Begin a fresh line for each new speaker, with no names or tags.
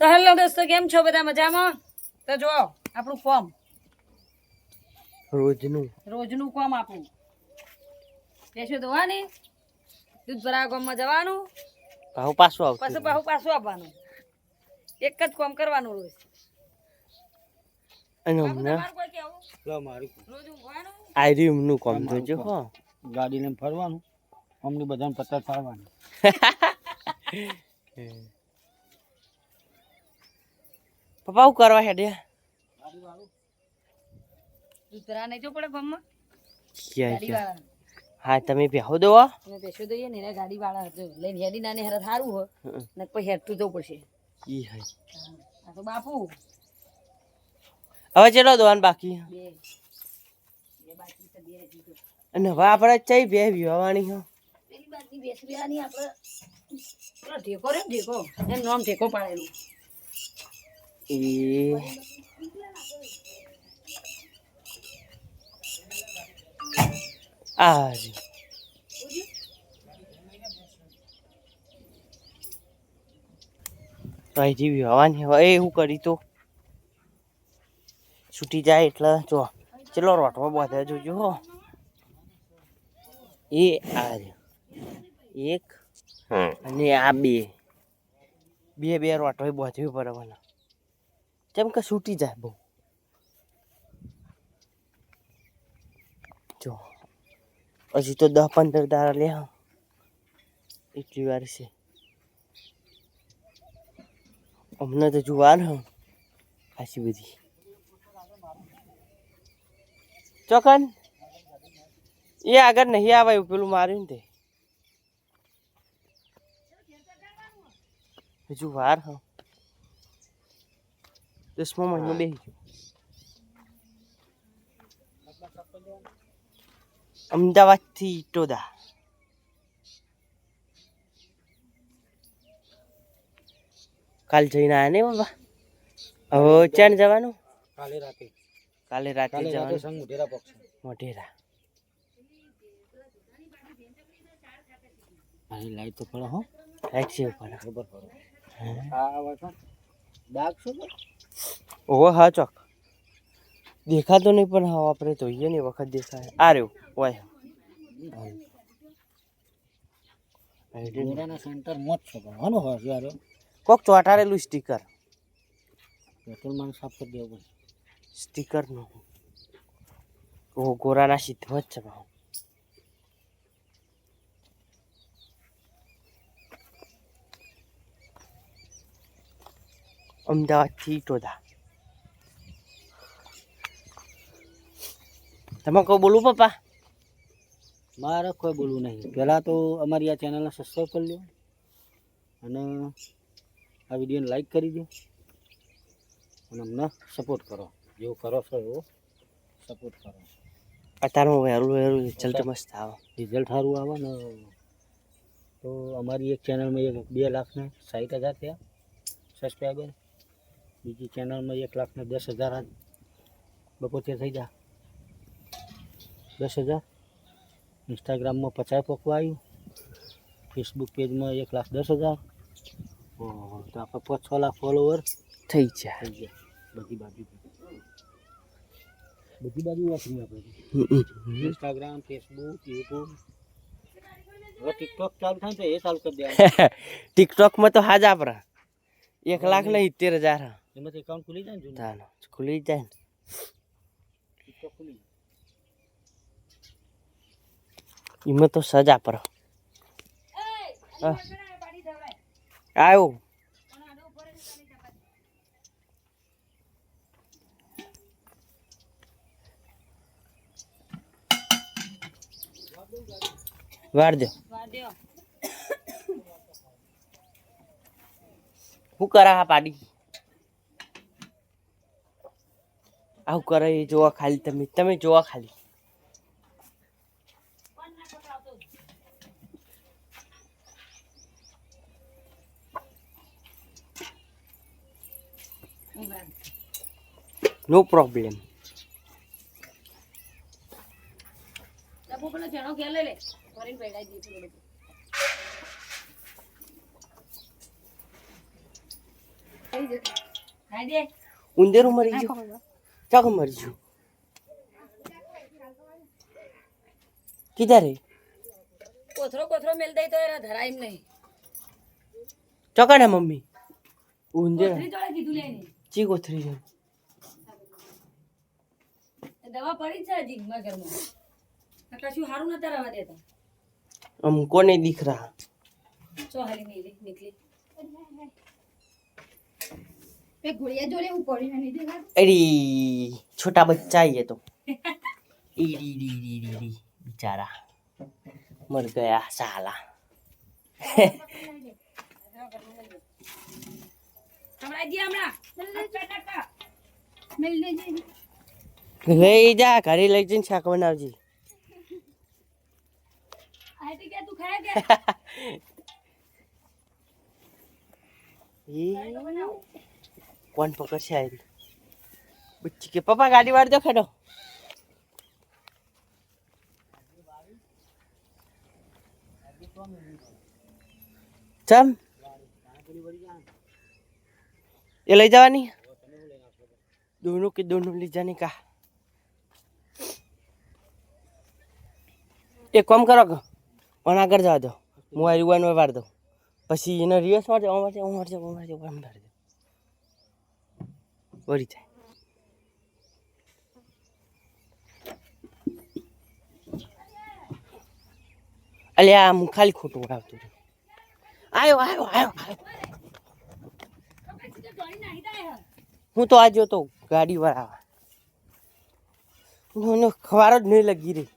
તો હેલો દોસ્તો કેમ છો બધા મજામાં? તો જો આપણું ફોર્મ.
રોજનું.
રોજનું કોમ આપણું. પેશું ધોવાની? દૂધ ભરા ગામમાં જવાનું?
ભાવ પાછું
પછી
આવતું
પાછું પાછું આપવાનું એક જ કોમ કરવાનું રોજ.
અને
બાપુ,
લો
મારું કોઈ કેવું? રોજ ઊંઘવાનું?
કામ જોજો હો.
ગાડી લઈને ફરવાનું. અમને બધાને પચાસ ફાડવાનું
પપ્પા હું કરવા હેડે.
દૂધ નહીં જો પડે ગામમાં.
ક્યાં ક્યાં? હા તમે બેહો દો હો.
અમે દઈએ ને એને ગાડી વાળા હતો લઈને હેડી નાની હેરત સારું
હમ.
ને પછી હેરતું જવું પડશે.
ઈ હઈ.
આ તો બાપુ.
હવે ચલો દોવાન બાકી?
બે. બે
અને હવે આપણે ચઈ બે વિવાવાની હો.
પેલી બાજની બેસવાની આપણે. પેલો ઢેકો રે ને એમ નામ ઢેકો પાડેલું.
એ આ. તો અહીંથી વિવાવાની હવે એ શું કરી તો? છૂટી જાય એટલે જો ચલો રોટવા બધા જોજો હો. એ આ. એક અને આ બે. બે બે રોટો બોધવી પડવાના કેમ કે છૂટી જાય બહુ જો હજી તો દસ પંદર દાડા લે હા. એટલી વાર છે અમને તો જુવાર હ ખાસી બધી ચોકન એ આગળ નહીં આવે એવું પેલું માર્યું ને તે હજુ વાર હ દસમો મહિનો બેસી ગયો અમદાવાદથી ઈટોદા કાલ જઈને આયા ને બાબા હવે ચાણ જવાનું
કાલે રાતે
કાલે રાતે જવાનું
સંગ મુઢેરા પક્ષ
મોઢેરા
અહીં લાઈટ તો પડે હો
રાઈટ છે
ખબર પડે આ વાત ડાક શું
ઓહો હા ચોક. દેખાતો નહીં પણ હા આપણે જોઈએ ને વખત દેખાય. આ રહ્યું વાય
ગોરાના સેન્ટર મોજ છે પણ હનો હોય યાર
કોક ચોટાડેલું સ્ટીકર.
પેટ્રોલમાં સાફ કરી દેવું સ્ટીકર
સ્ટીકરનું ઓહો ગોરાના સીધો જ છે ભાવ. અમદાવાદથી ઈટોદા તમે કોઈ બોલવું પપ્પા?
મારે કોઈ બોલવું નહીં. પહેલાં તો અમારી આ ચેનલને સબસ્ક્રાઈબ કરી લો અને આ વિડીયોને લાઈક કરી દો અને અમને સપોર્ટ કરો. જેવું કરો છો એવો સપોર્ટ કરો.
અત્યારમાં વહેલું વહેલું રિઝલ્ટ મસ્ત આવે.
રિઝલ્ટ સારું આવે ને તો અમારી એક ચેનલમાં એક બે લાખને સાઠ હજાર થયા સબસ્ક્રાઈબર બીજી ચેનલમાં એક લાખને દસ હજાર બપોરથી થઈ જા દસ હજાર. ઇન્સ્ટાગ્રામમાં પચાસ પકવા આવ્યું ફેસબુક પેજમાં એક લાખ દસ હજાર. તો આપણે પાંચ છ લાખ ફોલોવર
થઈ જાય.
થઈ ગયા બધી બાજુ. બધી બાજુ વાપરી આપણે. ઇન્સ્ટાગ્રામ ફેસબુક યુટ્યુબ હવે ટિકટોક ચાલુ થાય ને તો એ ચાલુ કરી દેવાનું.
ટિકટોકમાં તો હાજ આપણા. એક લાખ ને સિત્તેર હજાર.
એમાંથી એકાઉન્ટ ખુલી જાય ને
ખુલી જાય ને.
ટિકટોક ખુલી જાય.
એમાં તો સજા પર આવ્યો વાર દો શું કરા હા પાડી? આવું કરે એ જોવા ખાલી તમે તમે જોવા ખાલી નો પ્રોબ્લેમ
બાપુ પેલો જણો ઘેર લઈ લે ફરીને પેડાઈ દઈએ થોડું બધું ખાઈ દે.
ઉંદેરું મરી ગયું. ચાકો મરી ગયું. કિધર હે
કોથરો કોથરો મેલ દઈ તો એના ધરાય નહીં.
ચકડે મમ્મી. ઉંદેર.
કોથરી જોડે કીધું લઈને
ચી કોથરી છે
દવા પડી છે હજી મારા ઘરમાં આ કશું સારું નતા રહેવા દેતા
આમ કોને દીકરા
ચો હાલી નીકળી નીકળી
અરી છોટા બચ્ચા ये तो ईरी री री री री बेचारा मर गया साला લઈ જા ઘરે લઈ જઈને શાક બનાવજી.
આ હતી કે તું ખાય કે?
એ કોણ પકડશે આવી બચ્ચી કે પપ્પા ગાડી વાળી દો ખેડો. ચમ. એ લઈ જવાની? દોનું કે દોનું લઈ જવાની કા? એક કામ કરો કે, પણ આગળ જવા દો. હું આ યુવાનો વાર દઉં. પછી એનો રિવર્સ મારજો હું મારજો હું મારજો હું મારજો, આમ મારજો. વળી જાય. અલ્યા હું ખાલી ખોટું આવતું રહ્યું. આવ્યો આવ્યો આવ્યો આવ્યો
પછી તો જોઈ નાહી જાય હે.
તો આજે તો ગાડી વાળા ખવાર જ નહીં લગી રહી